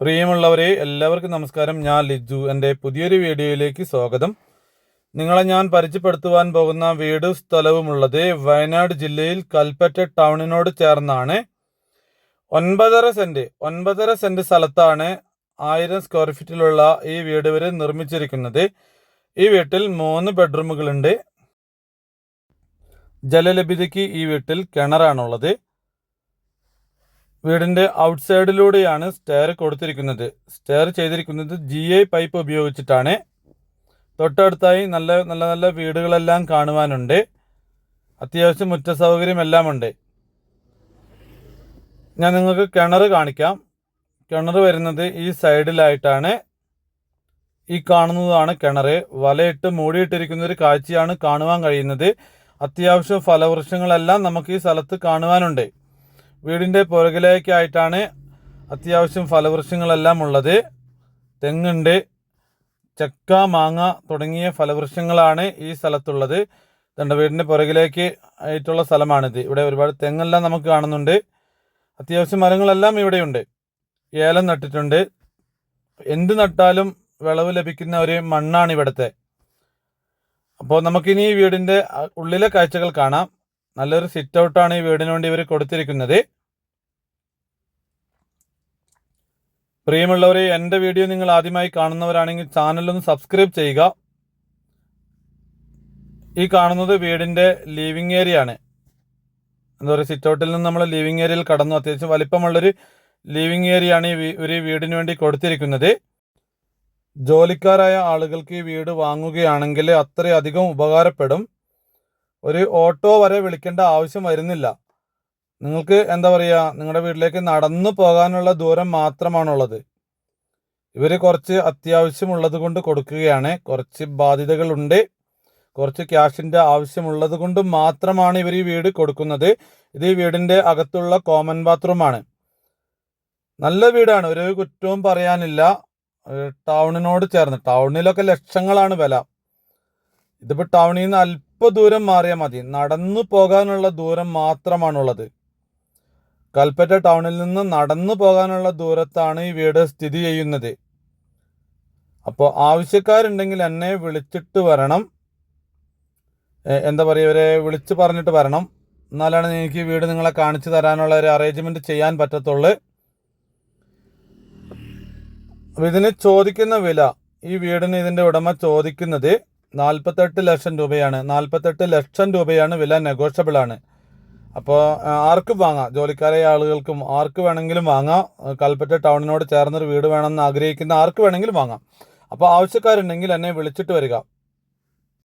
പ്രിയമുള്ളവരെ എല്ലാവർക്കും നമസ്കാരം. ഞാൻ ലിജു. എന്റെ പുതിയൊരു വീഡിയോയിലേക്ക് സ്വാഗതം. നിങ്ങളെ ഞാൻ പരിചയപ്പെടുത്തുവാൻ പോകുന്ന വീടും സ്ഥലവുമുള്ളത് വയനാട് ജില്ലയിൽ കൽപ്പറ്റ ടൗണിനോട് ചേർന്നാണ്. ഒൻപതര സെന്റ് ഒൻപതര സെന്റ് സ്ഥലത്താണ് ആയിരം സ്ക്വയർ ഫീറ്റിലുള്ള ഈ വീട് വരെ നിർമ്മിച്ചിരിക്കുന്നത്. ഈ വീട്ടിൽ മൂന്ന് ബെഡ്റൂമുകളുണ്ട്. ജലലഭ്യതയ്ക്ക് ഈ വീട്ടിൽ കിണറാണുള്ളത്. വീടിന്റെ ഔട്ട്സൈഡിലൂടെയാണ് സ്റ്റെയർ കൊടുത്തിരിക്കുന്നത്. സ്റ്റെയർ ചെയ്തിരിക്കുന്നത് ജി ഐ പൈപ്പ് ഉപയോഗിച്ചിട്ടാണ്. തൊട്ടടുത്തായി നല്ല നല്ല നല്ല വീടുകളെല്ലാം കാണുവാനുണ്ട്. അത്യാവശ്യം മുറ്റ സൗകര്യം എല്ലാം ഉണ്ട് ഞാൻ നിങ്ങൾക്ക് കിണർ കാണിക്കാം. കിണർ വരുന്നത് ഈ സൈഡിലായിട്ടാണ്. ഈ കാണുന്നതാണ് കിണർ. വലയിട്ട് മൂടിയിട്ടിരിക്കുന്ന ഒരു കാഴ്ചയാണ് കാണുവാൻ കഴിയുന്നത്. അത്യാവശ്യം ഫലവൃക്ഷങ്ങളെല്ലാം നമുക്ക് ഈ സ്ഥലത്ത് കാണുവാനുണ്ട്. വീടിന്റെ പുറകിലേക്കായിട്ടാണ് അത്യാവശ്യം ഫലവൃക്ഷങ്ങളെല്ലാം ഉള്ളത്. തെങ്ങുണ്ട് ചക്ക മാങ്ങ തുടങ്ങിയ ഫലവൃക്ഷങ്ങളാണ് ഈ സ്ഥലത്തുള്ളത്. തന്റെ വീടിന്റെ പുറകിലേക്ക് ആയിട്ടുള്ള സ്ഥലമാണിത്. ഇവിടെ ഒരുപാട് തെങ്ങെല്ലാം നമുക്ക് കാണുന്നുണ്ട്. അത്യാവശ്യം മരങ്ങളെല്ലാം ഇവിടെയുണ്ട്. ഏലം നട്ടിട്ടുണ്ട്. എന്ത് നട്ടാലും വിളവ് ലഭിക്കുന്ന ഒരു മണ്ണാണ് ഇവിടുത്തെ. അപ്പോൾ നമുക്കിനി ഈ വീടിന്റെ ഉള്ളിലെ കാഴ്ചകൾ കാണാം. നല്ലൊരു സിറ്റ് ഔട്ടാണ് ഈ വീടിന് വേണ്ടി ഇവർ കൊടുത്തിരിക്കുന്നത്. പ്രിയമുള്ളവരെ എന്റെ വീഡിയോ നിങ്ങൾ ആദ്യമായി കാണുന്നവരാണെങ്കിൽ ചാനലൊന്ന് സബ്സ്ക്രൈബ് ചെയ്യുക. ഈ കാണുന്നത് വീടിന്റെ ലിവിങ് ഏരിയ ആണ്. എന്താ പറയുക സിറ്റ് ഔട്ടിൽ നിന്ന് നമ്മൾ ലിവിങ് ഏരിയയിൽ കടന്നു. അത്യാവശ്യം വലിപ്പമുള്ളൊരു ലിവിങ് ഏരിയ ആണ് ഈ ഒരു വീടിന് വേണ്ടി കൊടുത്തിരിക്കുന്നത്. ജോലിക്കാരായ ആളുകൾക്ക് ഈ വീട് വാങ്ങുകയാണെങ്കിൽ അത്രയധികം ഉപകാരപ്പെടും. ഒരു ഓട്ടോ വരെ വിളിക്കേണ്ട ആവശ്യം വരുന്നില്ല. നിങ്ങൾക്ക് എന്താ പറയുക നിങ്ങളുടെ വീട്ടിലേക്ക് നടന്നു പോകാനുള്ള ദൂരം മാത്രമാണുള്ളത്. ഇവർ കുറച്ച് അത്യാവശ്യമുള്ളത് കൊണ്ട് കൊടുക്കുകയാണ്. കുറച്ച് ബാധ്യതകളുണ്ട്. കുറച്ച് ക്യാഷിന്റെ ആവശ്യമുള്ളത് കൊണ്ട് മാത്രമാണ് ഇവർ ഈ വീട് കൊടുക്കുന്നത്. ഇത് ഈ വീടിന്റെ അകത്തുള്ള കോമൺ ബാത്റൂമാണ് നല്ല വീടാണ്. ഒരു കുറ്റവും പറയാനില്ല. ടൗണിനോട് ചേർന്ന്. ടൗണിലൊക്കെ ലക്ഷങ്ങളാണ് വില. ഇതിപ്പോൾ ടൗണിൽ നിന്ന് അല്പ ദൂരം മാറിയാൽ മതി. നടന്നു പോകാനുള്ള ദൂരം മാത്രമാണുള്ളത്. കൽപ്പറ്റ ടൗണിൽ നിന്ന് നടന്നു പോകാനുള്ള ദൂരത്താണ് ഈ വീട് സ്ഥിതി ചെയ്യുന്നത്. അപ്പോൾ ആവശ്യക്കാരുണ്ടെങ്കിൽ എന്നെ വിളിച്ചിട്ട് വരണം. എന്താ പറയുക ഇവരെ വിളിച്ച് പറഞ്ഞിട്ട് വരണം. എന്നാലാണ് എനിക്ക് വീട് നിങ്ങളെ കാണിച്ചു തരാനുള്ള ഒരു അറേഞ്ച്മെന്റ് ചെയ്യാൻ പറ്റത്തുള്ളൂ. അപ്പോൾ ഇതിന് ചോദിക്കുന്ന വില ഈ വീടിന് ഇതിന്റെ ഉടമ ചോദിക്കുന്നത് നാൽപ്പത്തെട്ട് ലക്ഷം രൂപയാണ്. നാൽപ്പത്തെട്ട് ലക്ഷം രൂപയാണ് വില നെഗോഷ്യബിൾ ആണ്. അപ്പോൾ ആർക്കും വാങ്ങാം? ജോലിക്കാരായ ആളുകൾക്കും ആർക്ക് വേണമെങ്കിലും വാങ്ങാം. കൽപ്പറ്റ ടൗണിനോട് ചേർന്നൊരു വീട് വേണമെന്ന് ആഗ്രഹിക്കുന്ന ആർക്ക് വേണമെങ്കിലും വാങ്ങാം. അപ്പോൾ ആവശ്യക്കാരുണ്ടെങ്കിൽ എന്നെ വിളിച്ചിട്ട് വരിക.